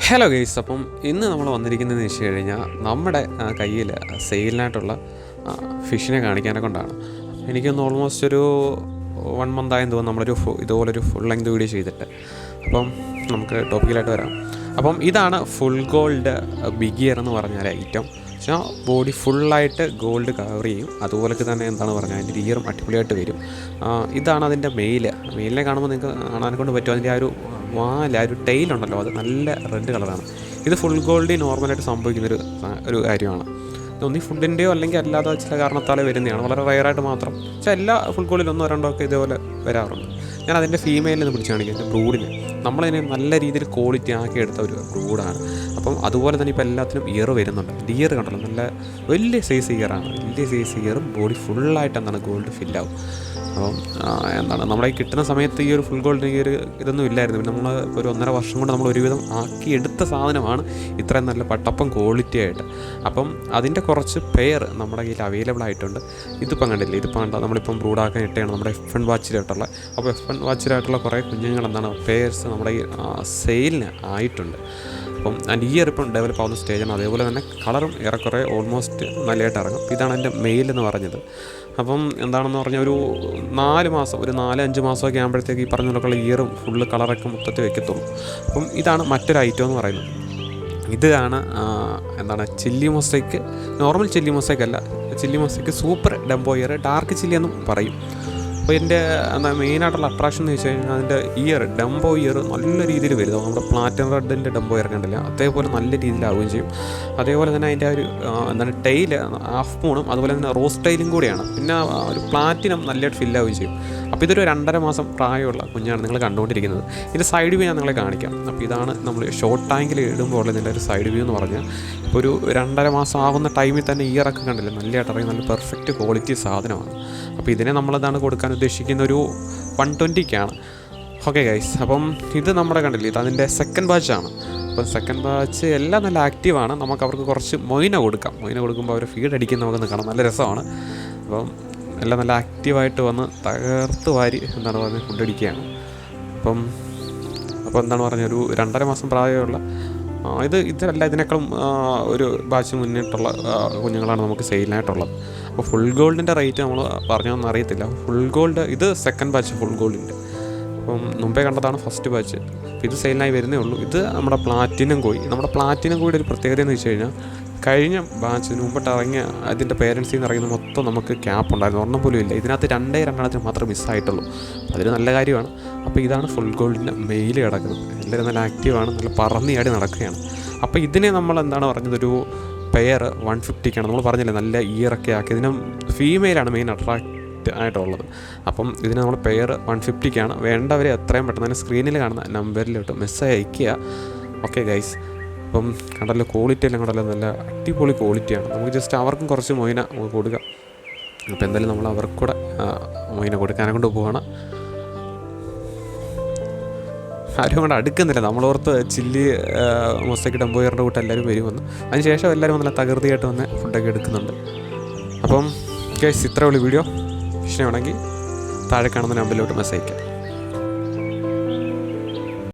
Hello guys അപ്പം ഇന്ന് നമ്മൾ വന്നിരിക്കുന്നതെന്ന് വെച്ച് കഴിഞ്ഞാൽ നമ്മുടെ കയ്യിൽ സെയിലിനായിട്ടുള്ള ഫിഷിനെ കാണിക്കാനെ കൊണ്ടാണ്. എനിക്കൊന്ന് ഓൾമോസ്റ്റ് ഒരു വൺ മന്ത് ആയെന്ന് തോന്നുന്നു നമ്മളൊരു ഇതുപോലൊരു ഫുൾ ലെങ്ത് വീഡിയോ ചെയ്തിട്ട്. അപ്പം നമുക്ക് ടോപ്പിക്കിലായിട്ട് വരാം. അപ്പം ഇതാണ് ഫുൾ ഗോൾഡ് ബിഗിയർ എന്ന് പറഞ്ഞാൽ ഐറ്റം വെച്ചാൽ ബോഡി ഫുള്ളായിട്ട് ഗോൾഡ് കവർ ചെയ്യും. അതുപോലൊക്കെ തന്നെ എന്താണ് പറഞ്ഞാൽ അതിന്റെ ഇയറും അടിപൊളിയായിട്ട് വരും. ഇതാണ് അതിന്റെ മെയിൽ മെയിലിനെ കാണുമ്പോൾ നിങ്ങൾക്ക് കാണാൻ കൊണ്ട് പറ്റും. അതിന്റെ ആ ഒരു വാല ഒരു ടെയിലുണ്ടല്ലോ അത് നല്ല റെഡ് കളറാണ് ഇത് ഫുൾ ഗോൾഡ് നോർമലായിട്ട് സംഭവിക്കുന്നൊരു ഒരു കാര്യമാണ്. ഒന്നീ ഫുഡിന്റെയോ അല്ലെങ്കിൽ അല്ലാതെ ചില കാരണത്താലേ വരുന്നതാണ്. വളരെ റയറായിട്ട് മാത്രം. പക്ഷേ എല്ലാ ഫുൾ ഒന്നോ രണ്ടോ ഒക്കെ ഇതേപോലെ വരാറുണ്ട്. ഞാൻ അതിന്റെ ഫീമെയിലിൽ നിന്ന് പിടിച്ച് എന്റെ ബ്രൂഡിനെ നമ്മളതിനെ നല്ല രീതിയിൽ ക്വാളിറ്റി ആക്കി എടുത്ത ഒരു ബ്രൂഡാണ് അപ്പം അതുപോലെ തന്നെ ഇപ്പോൾ എല്ലാത്തിനും ഇയർ വരുന്നുണ്ട്. ഇയർ കണ്ടല്ലോ നല്ല വലിയ സൈസ് ഇയറാണ് വലിയ സൈസ് ഇയറും ബോഡി ഫുള്ളായിട്ട് എന്താണ് ഗോൾഡ് ഫില്ലാവും അപ്പം എന്താണ് നമ്മളെ കിട്ടുന്ന സമയത്ത് ഈ ഒരു ഫുൾ ഗോൾഡ് ഈ ഒരു ഇതൊന്നും ഇല്ലായിരുന്നു. പിന്നെ നമ്മൾ ഒരു ഒന്നര വർഷം കൊണ്ട് നമ്മൾ ഒരുവിധം ആക്കി എടുത്ത സാധനമാണ് ഇത്രയും നല്ല പട്ടപ്പം ക്വാളിറ്റി ആയിട്ട്. അപ്പം അതിന്റെ കുറച്ച് പെയർ നമ്മുടെ കയ്യിൽ അവൈലബിൾ ആയിട്ടുണ്ട്. ഇതിപ്പം കണ്ടില്ല ഇതിപ്പം കണ്ടോ നമ്മളിപ്പം ബ്രൂഡാക്കാൻ ഇട്ടാണ്. നമ്മുടെ എഫ് എൺ വാച്ചിലായിട്ടുള്ള അപ്പോൾ എഫ് എൺ വാച്ചിലായിട്ടുള്ള കുറേ കുഞ്ഞുങ്ങൾ എന്താണ് പേഴ്സ് നമ്മുടെ ഈ സെയിലിന് ആയിട്ടുണ്ട്. അപ്പം അതിന്റെ ഇയർ ഇപ്പം ഡെവലപ്പ് ആവുന്ന സ്റ്റേജാണ്. അതേപോലെ തന്നെ കളറും ഏറെക്കുറെ ഓൾമോസ്റ്റ് നല്ലതായിട്ട് ഇറങ്ങും. ഇതാണ് എന്റെ മെയിൽ എന്ന് പറഞ്ഞത്. അപ്പം എന്താണെന്ന് പറഞ്ഞാൽ ഒരു നാല് മാസം ഒരു നാല് അഞ്ച് മാസമൊക്കെ ആകുമ്പോഴത്തേക്ക് ഈ പറഞ്ഞ പോലുള്ള ഇയറും ഫുള്ള് കളറൊക്കെ മൊത്തത്തിൽ വെക്കത്തുള്ളൂ. അപ്പം ഇതാണ് മറ്റൊരു ഐറ്റം എന്ന് പറയുന്നത്. ഇതാണ് എന്താണ് chilli mosaic normal chilli mosaic അല്ല. Chilli mosaic super dumbo ear dark chilli എന്നും പറയും. അപ്പോൾ ഇതിന്റെ എന്താ മെയിനായിട്ടുള്ള അട്രാക്ഷൻ എന്ന് വെച്ച് കഴിഞ്ഞാൽ അതിന്റെ ഇയർ ഡംബോ ഇയർ നല്ല രീതിയിൽ വരും. നമ്മുടെ പ്ലാറ്റിനം റെഡിന്റെ ഡംബോ ഇയർ കണ്ടില്ല? അതേപോലെ നല്ല രീതിയിലാവുകയും ചെയ്യും. അതേപോലെ തന്നെ അതിന്റെ ഒരു എന്താണ് ടൈൽ ഹാഫ് മൂണും അതുപോലെ തന്നെ റോസ് ടൈലും കൂടിയാണ്. പിന്നെ ഒരു പ്ലാറ്റിനം നല്ലതായിട്ട് ഫില്ലാവുകയും ചെയ്യും. അപ്പോൾ ഇതൊരു രണ്ടര മാസം പ്രായമുള്ള കുഞ്ഞാണ് നിങ്ങൾ കണ്ടുകൊണ്ടിരിക്കുന്നത്. ഇതിന്റെ സൈഡ് വ്യൂ ഞാൻ നിങ്ങളെ കാണിക്കാം. അപ്പോൾ ഇതാണ് നമ്മൾ ഷോർട്ട് ടാങ്കിൽ ഇടുമ്പോൾ ഇതിന്റെ ഒരു സൈഡ് വ്യൂ എന്ന് പറഞ്ഞാൽ ഇപ്പോൾ ഒരു രണ്ടര മാസം ആകുന്ന ടൈമിൽ തന്നെ ഇയറൊക്കെ കണ്ടില്ല? നല്ലതായിട്ട് ഇറങ്ങി നല്ല പെർഫെക്റ്റ് ക്വാളിറ്റി സാധനമാണ്. അപ്പോൾ ഇതിനെ നമ്മളതാണ് കൊടുക്കാൻ ഉദ്ദേശിക്കുന്ന ഒരു വൺ ട്വന്റിക്കാണ് ഓക്കെ ഗൈസ് അപ്പം ഇത് നമ്മുടെ കണ്ടില്ലേ ഇത് അതിന്റെ സെക്കൻഡ് ബാച്ചാണ് അപ്പം സെക്കൻഡ് ബാച്ച് എല്ലാം നല്ല ആക്റ്റീവാണ് നമുക്ക് അവർക്ക് കുറച്ച് മൊയിന കൊടുക്കാം. മൊയിന കൊടുക്കുമ്പോൾ അവർ ഫീഡ് അടിക്കും നമുക്ക് കാണാം. നല്ല രസമാണ്. അപ്പം എല്ലാം നല്ല ആക്റ്റീവായിട്ട് വന്ന് തകർത്ത് വാരി എന്താണ് പറയുന്നത് ഫുഡ് അടിക്കുകയാണ്. അപ്പം അപ്പോൾ എന്താണ് പറഞ്ഞത് ഒരു രണ്ടര മാസം പ്രായമുള്ള ഇത് ഇതല്ല ഇതിനേക്കാളും ഒരു ബാച്ച് മുന്നിട്ടുള്ള കുഞ്ഞുങ്ങളാണ് നമുക്ക് സെയിലിനായിട്ടുള്ളത് അപ്പോൾ ഫുൾ ഗോൾഡിന്റെ റേറ്റ് നമ്മൾ പറഞ്ഞൊന്നും അറിയത്തില്ല. ഫുൾ ഗോൾഡ് ഇത് സെക്കൻഡ് ബാച്ച് ഫുൾ ഗോൾഡിന്റെ അപ്പം മുമ്പേ കണ്ടതാണ് ഫസ്റ്റ് ബാച്ച് അപ്പോൾ ഇത് സെയിലിനായി വരുന്നേ ഉള്ളൂ. ഇത് നമ്മുടെ പ്ലാറ്റിനം കോയി നമ്മുടെ പ്ലാറ്റിനം കോയിയുടെ ഒരു പ്രത്യേകത എന്ന് വെച്ച് കഴിഞ്ഞാൽ കഴിഞ്ഞ ബാച്ചിന് മുമ്പിട്ട് ഇറങ്ങിയ അതിന്റെ പേരൻസിൽ നിന്ന് ഇറങ്ങുന്ന മൊത്തം നമുക്ക് ക്യാപ്പ് ഉണ്ടായിരുന്നു. ഒരെണ്ണം പോലും ഇല്ല. ഇതിനകത്ത് രണ്ടേ രണ്ടെണ്ണത്തിന് മാത്രമേ മിസ്സായിട്ടുള്ളൂ അതൊരു നല്ല കാര്യമാണ്. അപ്പോൾ ഇതാണ് ഫുൾ ഗോൾഡിന്റെ മെയിൽ കിടക്കുന്നത്. എല്ലാവരും നല്ല ആക്റ്റീവാണ് നല്ല പറന്നിയാടി നടക്കുകയാണ്. അപ്പോൾ ഇതിനെ നമ്മൾ എന്താണ് പറഞ്ഞത്? ഒരു പെയർ വൺ ഫിഫ്റ്റിക്കാണ്. നമ്മൾ പറഞ്ഞില്ലേ നല്ല ഇയറൊക്കെ ആക്കി. ഇതിനും ഫീമെയിലാണ് മെയിൻ അട്രാക്റ്റ് ആയിട്ടുള്ളത്. അപ്പം ഇതിന് നമ്മൾ പെയർ വൺ ഫിഫ്റ്റിക്കാണ്. വേണ്ടവരെ എത്രയും പെട്ടെന്ന് തന്നെ സ്ക്രീനിൽ കാണുന്ന നമ്പറിലോട്ട് മെസ്സേജ് അയക്കുക ഓക്കെ ഗൈസ്. അപ്പം കണ്ടല്ലോ ക്വാളിറ്റി എല്ലാം കണ്ടല്ലോ. നല്ല അടിപൊളി ക്വാളിറ്റിയാണ്. നമുക്ക് ജസ്റ്റ് അവർക്കും കുറച്ച് മൊയിന കൊടുക്കാം. അപ്പോൾ എന്തായാലും നമ്മൾ അവർക്കൂടെ മൊയിന കൊടുക്കാനെ കൊണ്ട് പോവാണ്. ആരും അങ്ങോട്ട് അടുക്കുന്നില്ല. നമ്മളോർത്ത് ചില്ലി മൊസയ്ക്ക് ഡംബോയറിന്റെ കൂട്ടം എല്ലാവരും വരുമെന്ന് അതിനുശേഷം എല്ലാവരും നല്ല തകൃതിയായിട്ട് വന്ന് ഫുഡൊക്കെ എടുക്കുന്നുണ്ട്. അപ്പം കേസ് ഇത്ര ഉള്ളൂ വീഡിയോ. ഇഷ്ടമാണെങ്കിൽ താഴെ കാണുന്ന നമ്പറിലോട്ട് മെസ്സേജ് അയക്കാം.